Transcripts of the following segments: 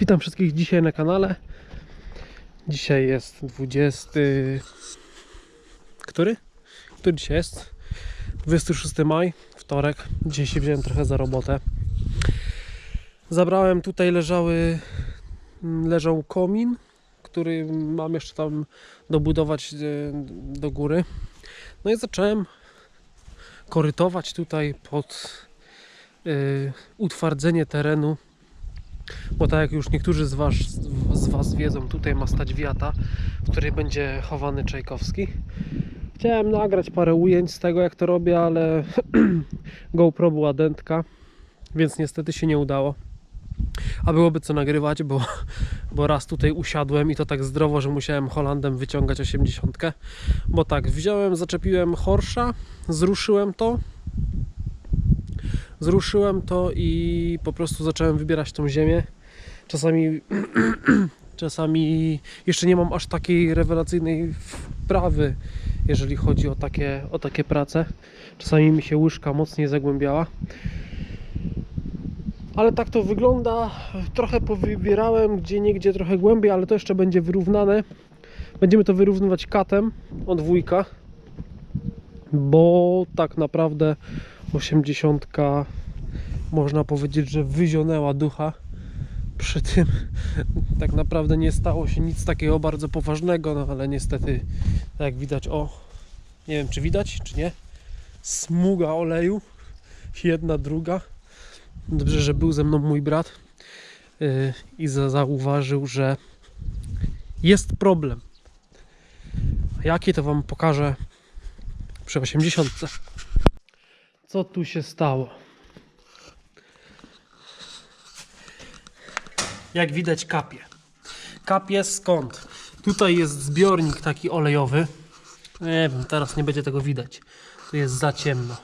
Witam wszystkich dzisiaj na kanale. Dzisiaj jest 20. Który? Który dzisiaj jest? 26 maj, wtorek. Dzisiaj się wziąłem trochę za robotę. Zabrałem tutaj leżały leżał komin, który mam jeszcze tam dobudować e, do góry. No i zacząłem korytować tutaj pod y, utwardzenie terenu bo tak jak już niektórzy z was, z was wiedzą, tutaj ma stać wiata, w której będzie chowany Czajkowski. Chciałem nagrać parę ujęć z tego jak to robię, ale GoPro była dętka, więc niestety się nie udało. A byłoby co nagrywać, bo, bo raz tutaj usiadłem i to tak zdrowo, że musiałem Holandem wyciągać 80. Bo tak, wziąłem, zaczepiłem Horsza, zruszyłem to, zruszyłem to i po prostu zacząłem wybierać tą ziemię. Czasami, czasami jeszcze nie mam aż takiej rewelacyjnej wprawy, jeżeli chodzi o takie, o takie prace. Czasami mi się łyżka mocniej zagłębiała. Ale tak to wygląda. Trochę powybierałem gdzie niegdzie trochę głębiej, ale to jeszcze będzie wyrównane. Będziemy to wyrównywać katem od wujka, bo tak naprawdę 80 można powiedzieć, że wyzionęła ducha. Przy tym tak naprawdę nie stało się nic takiego bardzo poważnego, no ale niestety, tak jak widać, o, nie wiem czy widać, czy nie, smuga oleju, jedna, druga. Dobrze, że był ze mną mój brat yy, i za- zauważył, że jest problem. Jaki to Wam pokażę przy 80. Co tu się stało? Jak widać kapie. Kapie skąd? Tutaj jest zbiornik taki olejowy. Nie wiem, teraz nie będzie tego widać. Tu jest za ciemno.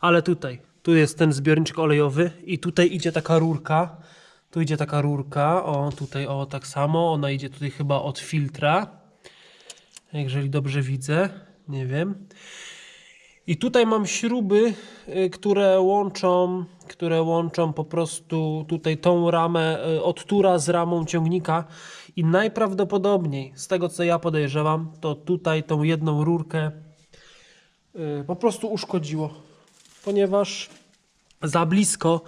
Ale tutaj, tu jest ten zbiorniczek olejowy i tutaj idzie taka rurka. Tu idzie taka rurka, o tutaj o tak samo. Ona idzie tutaj chyba od filtra. Jeżeli dobrze widzę, nie wiem. I tutaj mam śruby, y, które łączą, które łączą po prostu tutaj tą ramę y, od tura z ramą ciągnika i najprawdopodobniej z tego co ja podejrzewam, to tutaj tą jedną rurkę y, po prostu uszkodziło, ponieważ za blisko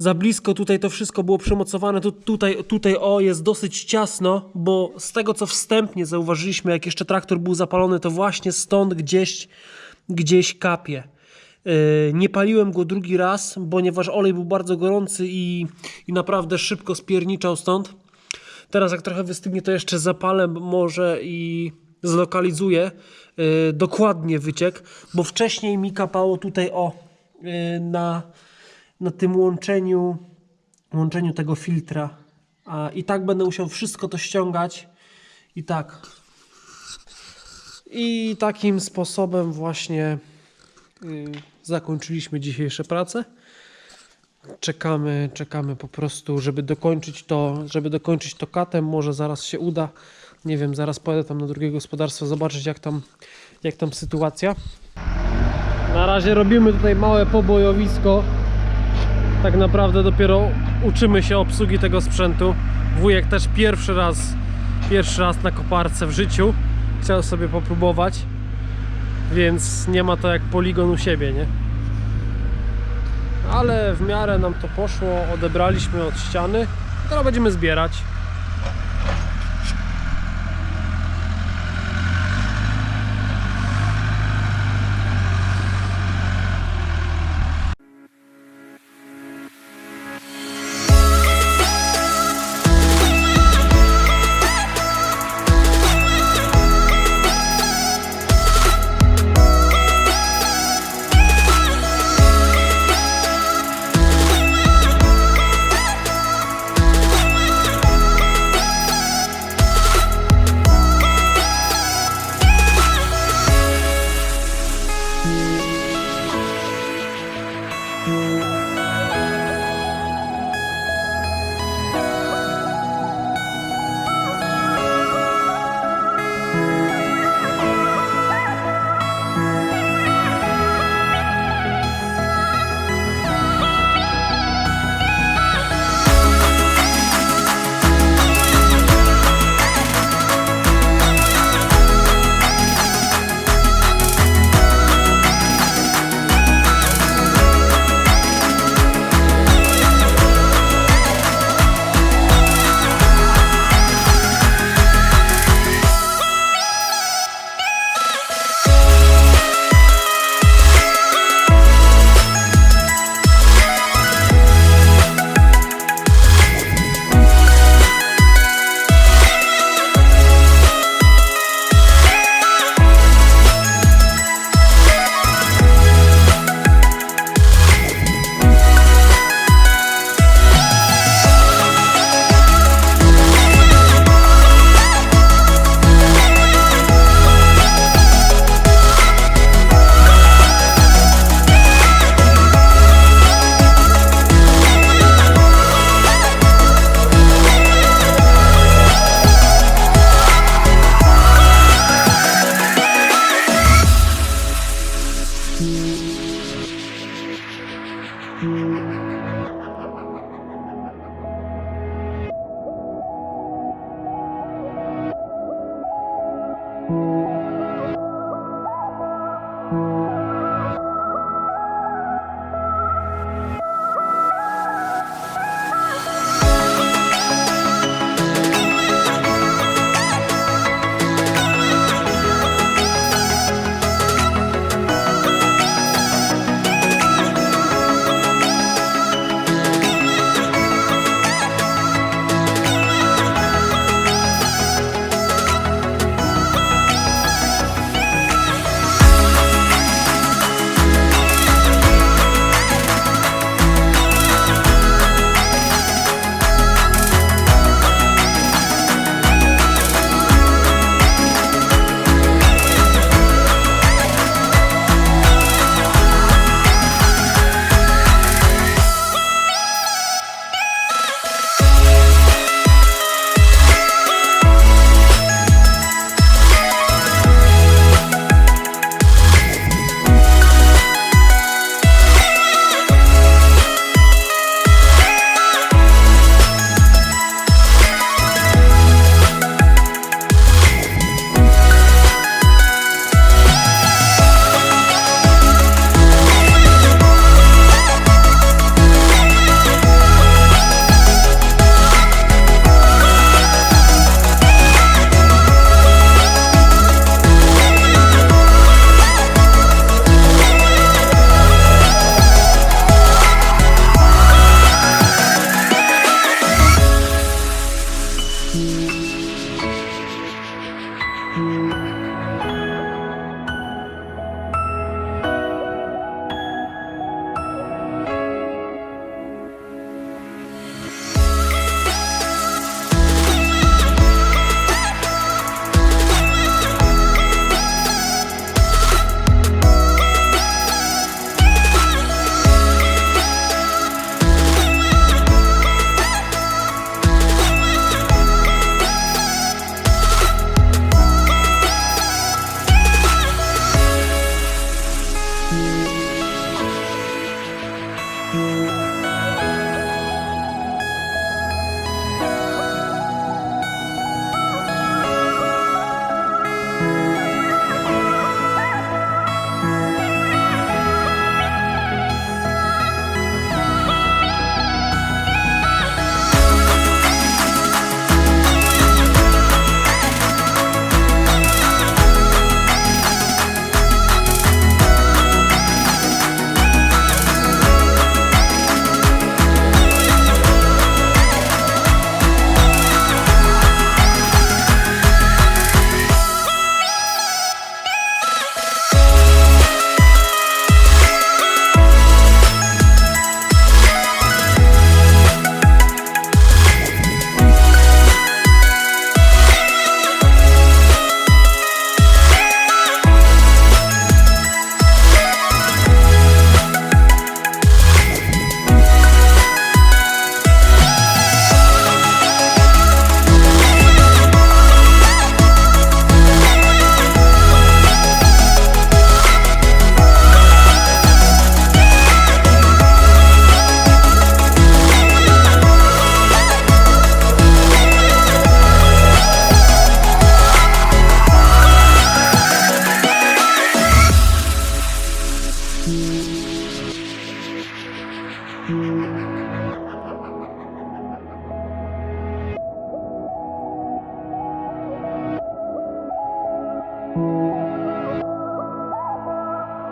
za blisko tutaj to wszystko było przymocowane. Tu, tutaj, tutaj o jest dosyć ciasno, bo z tego co wstępnie zauważyliśmy, jak jeszcze traktor był zapalony, to właśnie stąd gdzieś, gdzieś kapie. Yy, nie paliłem go drugi raz, ponieważ olej był bardzo gorący i, i naprawdę szybko spierniczał stąd. Teraz jak trochę wystygnie, to jeszcze zapalę może i zlokalizuję yy, dokładnie wyciek, bo wcześniej mi kapało tutaj o yy, na na tym łączeniu, łączeniu tego filtra. A, I tak będę musiał wszystko to ściągać. I tak. I takim sposobem właśnie y, zakończyliśmy dzisiejsze prace. Czekamy, czekamy po prostu, żeby dokończyć to, żeby dokończyć to katem. Może zaraz się uda. Nie wiem, zaraz pojadę tam na drugie gospodarstwo zobaczyć jak tam, jak tam sytuacja. Na razie robimy tutaj małe pobojowisko tak naprawdę dopiero uczymy się obsługi tego sprzętu. Wujek też pierwszy raz, pierwszy raz na koparce w życiu. Chciał sobie popróbować, więc nie ma to jak poligon u siebie, nie? Ale w miarę nam to poszło, odebraliśmy od ściany. Teraz będziemy zbierać.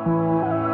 Música